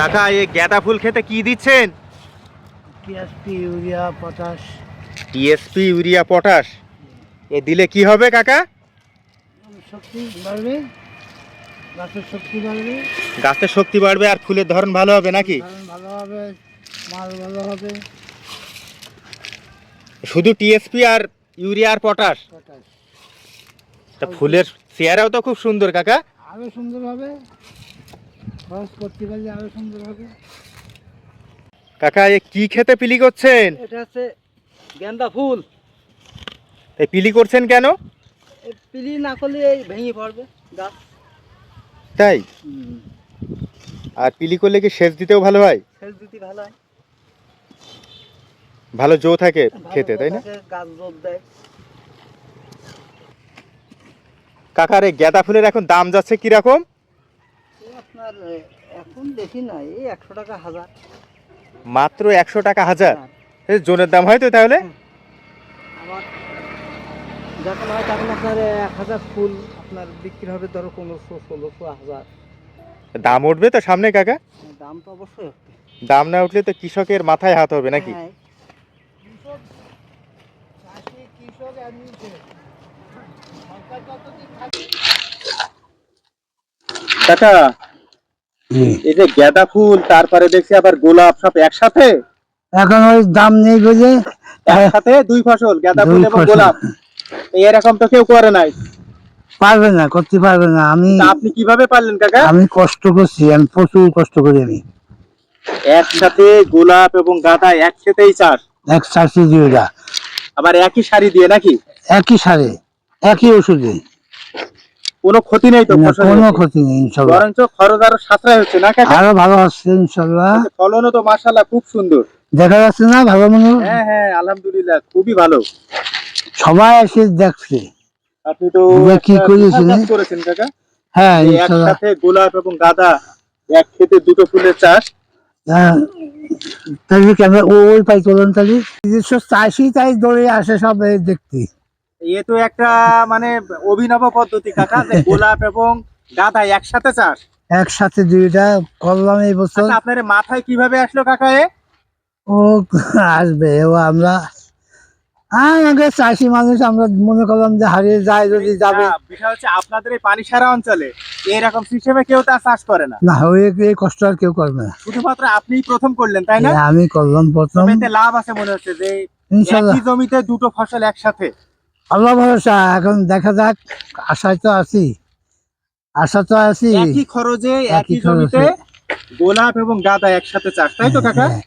কাকা এই গাঁদা ফুল খেতে কি দিচ্ছেন? TSP urea potash. TSP urea potash. এ দিলে কি হবে কাকা? শক্তি বাড়বে। গাছের শক্তি বাড়বে। গাছের শক্তি বাড়বে আর ফুলের ধরন ভালো হবে নাকি? ভালো হবে মাল ভালো হবে। শুধু টিএসপি আর ইউরিয়া আর পটাশ? পটাশ। তা ফুলের চেহারাও তো খুব সুন্দর কাকা। আরও সুন্দর হবে। খরচ করতে পারলে আরও সুন্দর হবে। কাকা এ কি খেতে পিলি করছেন? এটা হচ্ছে গেন্দা ফুল। এই পিলি করছেন কেন? পিলি না করলে এই ভেঙে পড়বে গাছ। তাই? আর পিলি করলে কি সেচ দিতেও ভালো হয়? সেচ দিতে ভালো হয়। ভালো জো থাকে খেতে তাই না? গাছ রোদ দেয়। কাকার এই গাঁদা ফুলের এখন দাম যাচ্ছে কীরকম? আপনার এখন বেশি না এই একশো টাকা হাজার। মাত্র একশো টাকা হাজার? হ্যাঁ। জোনের দাম হয় তো তাহলে? আবার যখন হয় তখন আপনার এক হাজার ফুল আপনার বিক্রি হবে ধরো পনেরোশো ষোলোশো হাজার। দাম উঠবে তো সামনে কাকা? দাম তো অবশ্যই দাম না উঠলে তো কৃষকের মাথায় হাত হবে নাকি? হ্যাঁ। কাকা এই যে গাঁদা ফুল তারপরে দেখছি আবার গোলাপ সব একসাথে? এখন ওই দাম নেই বুঝে। একসাথে দুই ফসল গাঁদা ফুল এবং গোলাপ। এরকম তো কেউ করে নাই। পারবে না করতে পারবে না। আমি আপনি কীভাবে পারলেন কাকা? আমি কষ্ট করছি আমি প্রচুর কষ্ট করি আমি। একসাথে গোলাপ এবং গাঁদা একসাথেই চাষ? এক চাষি জিওরা আবার একই সারি দিয়ে নাকি? একই সারে একই ওষুধে। কোনো ক্ষতি নেই তো কোনো ক্ষতি নেই ইনশাল্লাহ। বরঞ্চ খরচ আরও সাশ্রয় হচ্ছে না কাকা? আরও ভালো হচ্ছে ইনশাল্লাহ। ফলনও তো মাশাল্লাহ খুব সুন্দর। দেখা যাচ্ছে না ভালো মনে হ্যাঁ? হ্যাঁ আলহামদুলিল্লাহ খুবই ভালো। সবাই এসে দেখছে। আপনি তো কি করেছেন? কাকা। হ্যাঁ একসাথে গোলাপ এবং গাঁদা এক খেতে দুটো ফুলের চাষ। হ্যাঁ তাহলে ওই পাই তাহলে? নিজস্ব চাষি তাই দৌড়ে আসে সব দেখতে। এ তো একটা মানে অভিনব পদ্ধতি কাকা। যে গোলাপ এবং গাঁদা একসাথে চাষ। একসাথে দুইটা করলাম এই বছর। আচ্ছা আপনার মাথায় কীভাবে আসলো কাকা এ? ও আসবে। ও আমরা হ্যাঁ চাষি মানুষ আমরা মনে করলাম যে হারিয়ে যায় যদি যাবে। বিষয় হচ্ছে আপনাদের এই পানি সারা অঞ্চলে এরকম সিস্টেমে কেউ তা চাষ করে না। না ওই এই কষ্ট আর কেউ করবে না। শুধুমাত্র আপনিই প্রথম করলেন তাই না? আমি করলাম প্রথম। লাভ আছে মনে হচ্ছে যে ইনশাল্লাহ। একই জমিতে দুটো ফসল একসাথে। আল্লাহ ভরসা এখন দেখা যাক আশায় তো আছি। আশা তো আছি। একই খরচে একই জমিতে খরচে। গোলাপ এবং গাঁদা একসাথে চাষ তাই তো কাকা? হ্যাঁ,